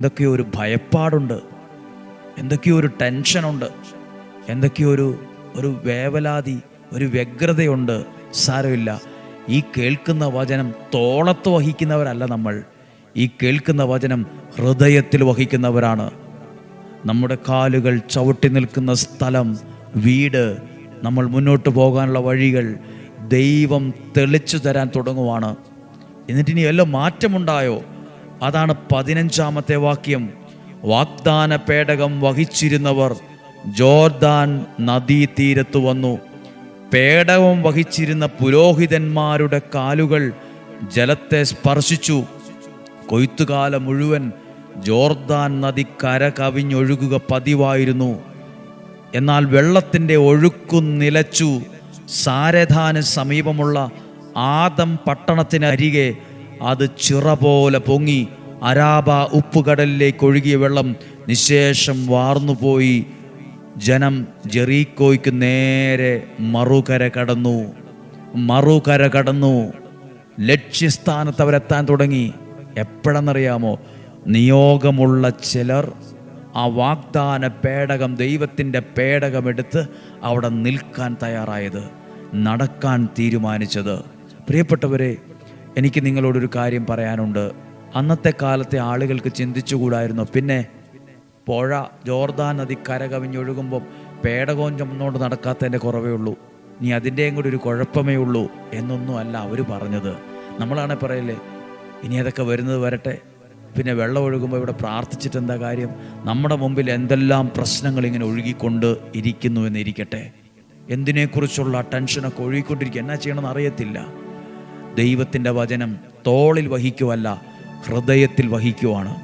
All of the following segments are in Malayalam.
എന്തൊക്കെയോ ഒരു ഭയപ്പാടുണ്ട് എന്തൊക്കെയോ ഒരു ടെൻഷനുണ്ട് എന്തൊക്കെയോ ഒരു ഒരു വേവലാതി ഒരു വ്യഗ്രതയുണ്ട്. സാരമില്ല. ഈ കേൾക്കുന്ന വചനം തോളത്ത് വഹിക്കുന്നവരല്ല നമ്മൾ. ഈ കേൾക്കുന്ന വചനം ഹൃദയത്തിൽ വഹിക്കുന്നവരാണ്. നമ്മുടെ കാലുകൾ ചവിട്ടി നിൽക്കുന്ന സ്ഥലം വീട് നമ്മൾ മുന്നോട്ട് പോകാനുള്ള വഴികൾ ദൈവം തെളിച്ചു തരാൻ തുടങ്ങുവാണ്. എന്നിട്ടിനി എല്ലാം മാറ്റമുണ്ടായോ? അതാണ് പതിനഞ്ചാമത്തെ വാക്യം. വാഗ്ദാന പേടകം വഹിച്ചിരുന്നവർ ജോർദാൻ നദീതീരത്ത് വന്നു. പേടകം വഹിച്ചിരുന്ന പുരോഹിതന്മാരുടെ കാലുകൾ ജലത്തെ സ്പർശിച്ചു. കൊയ്ത്തുകാലം മുഴുവൻ ജോർദാൻ നദി കര കവിഞ്ഞൊഴുകുക പതിവായിരുന്നു. എന്നാൽ വെള്ളത്തിന്റെ ഒഴുക്കു നിലച്ചു. സാരധാന് സമീപമുള്ള ആദം പട്ടണത്തിന് അരികെ അത് ചിറ പോലെ പൊങ്ങി അരാബ ഉപ്പുകടലിലേക്ക് ഒഴുകിയ വെള്ളം നിശേഷം വാർന്നുപോയി. ജനം ജെറീക്കോയ്ക്ക് നേരെ മറുകര കടന്നു. മറുകര കടന്നു. ലക്ഷ്യസ്ഥാനത്ത് അവരെത്താൻ തുടങ്ങി. എപ്പോഴെന്നറിയാമോ? നിയോഗമുള്ള ചിലർ ആ വാഗ്ദാന പേടകം ദൈവത്തിന്റെ പേടകമെടുത്ത് അവിടെ നിൽക്കാൻ തയ്യാറായത് നടക്കാൻ തീരുമാനിച്ചത്. പ്രിയപ്പെട്ടവരെ എനിക്ക് നിങ്ങളോടൊരു കാര്യം പറയാനുണ്ട്. അന്നത്തെ കാലത്തെ ആളുകൾക്ക് ചിന്തിച്ചുകൂടായിരുന്നു. പിന്നെ പുഴ ജോർദാൻ നദി കര കവിഞ്ഞൊഴുകുമ്പം പേടകവും ചുമന്നുകൊണ്ട് നടക്കാത്തതിന്റെ കുറവേ ഉള്ളൂ. നീ അതിന്റെയും കൂടി ഒരു കുഴപ്പമേ ഉള്ളൂ എന്നൊന്നും അല്ല അവർ പറഞ്ഞത്. നമ്മളാണെ പറയല്ലേ ഇനി അതൊക്കെ വരുന്നത് വരട്ടെ? പിന്നെ വെള്ളം ഒഴുകുമ്പോൾ ഇവിടെ പ്രാർത്ഥിച്ചിട്ട് എന്താ കാര്യം? നമ്മുടെ മുമ്പിൽ എന്തെല്ലാം പ്രശ്നങ്ങൾ ഇങ്ങനെ ഒഴുകിക്കൊണ്ട് ഇരിക്കുന്നു എന്നിരിക്കട്ടെ? എന്തിനെക്കുറിച്ചുള്ള ടെൻഷനൊക്കെ ഒഴുകിക്കൊണ്ടിരിക്കുക. എന്നാ ചെയ്യണമെന്ന് അറിയത്തില്ല. ദൈവത്തിന്റെ വചനം തോളിൽ വഹിക്കുവല്ല ഹൃദയത്തിൽ വഹിക്കുവാണ്.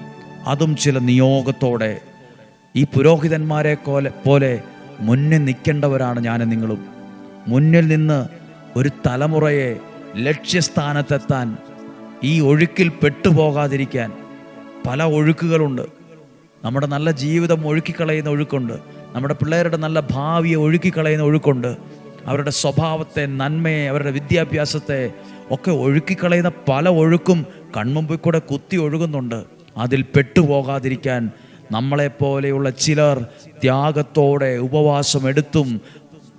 അതും ചില നിയോഗത്തോടെ ഈ പുരോഹിതന്മാരെ പോലെ പോലെ മുന്നിൽ നിൽക്കേണ്ടവരാണ് ഞാനും നിങ്ങളും. മുന്നിൽ നിന്ന് ഒരു തലമുറയെ ലക്ഷ്യസ്ഥാനത്തെത്താൻ ഈ ഒഴുക്കിൽ പെട്ടുപോകാതിരിക്കാൻ പല ഒഴുക്കുകളുണ്ട്. നമ്മുടെ നല്ല ജീവിതം ഒഴുക്കിക്കളയുന്ന ഒഴുക്കുണ്ട്. നമ്മുടെ പിള്ളേരുടെ നല്ല ഭാവിയെ ഒഴുക്കിക്കളയുന്ന ഒഴുക്കുണ്ട്. അവരുടെ സ്വഭാവത്തെ നന്മയെ അവരുടെ വിദ്യാഭ്യാസത്തെ ഒക്കെ ഒഴുക്കിക്കളയുന്ന പല ഒഴുക്കും കൺമുമ്പിൽ കൂടെ കുത്തി ഒഴുകുന്നുണ്ട്. അതിൽ പെട്ടുപോകാതിരിക്കാൻ നമ്മളെപ്പോലെയുള്ള ചിലർ ത്യാഗത്തോടെ ഉപവാസം എടുത്തും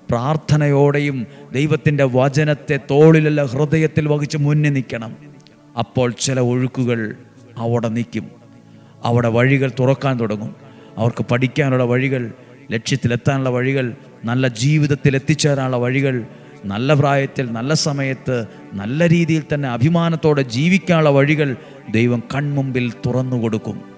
പ്രാർത്ഥനയോടെയും ദൈവത്തിന്റെ വചനത്തെ തോളിലല്ല ഹൃദയത്തിൽ വഹിച്ച് മുന്നിൽ നിൽക്കണം. അപ്പോൾ ചില ഒഴുക്കുകൾ അവിടെ നിൽക്കും. അവിടെ വഴികൾ തുറക്കാൻ തുടങ്ങും. അവർക്ക് പഠിക്കാനുള്ള വഴികൾ ലക്ഷ്യത്തിലെത്താനുള്ള വഴികൾ നല്ല ജീവിതത്തിൽ എത്തിച്ചേരാനുള്ള വഴികൾ നല്ല പ്രായത്തിൽ നല്ല സമയത്ത് നല്ല രീതിയിൽ തന്നെ അഭിമാനത്തോടെ ജീവിക്കാനുള്ള വഴികൾ ദൈവം കൺമുമ്പിൽ തുറന്നു കൊടുക്കും.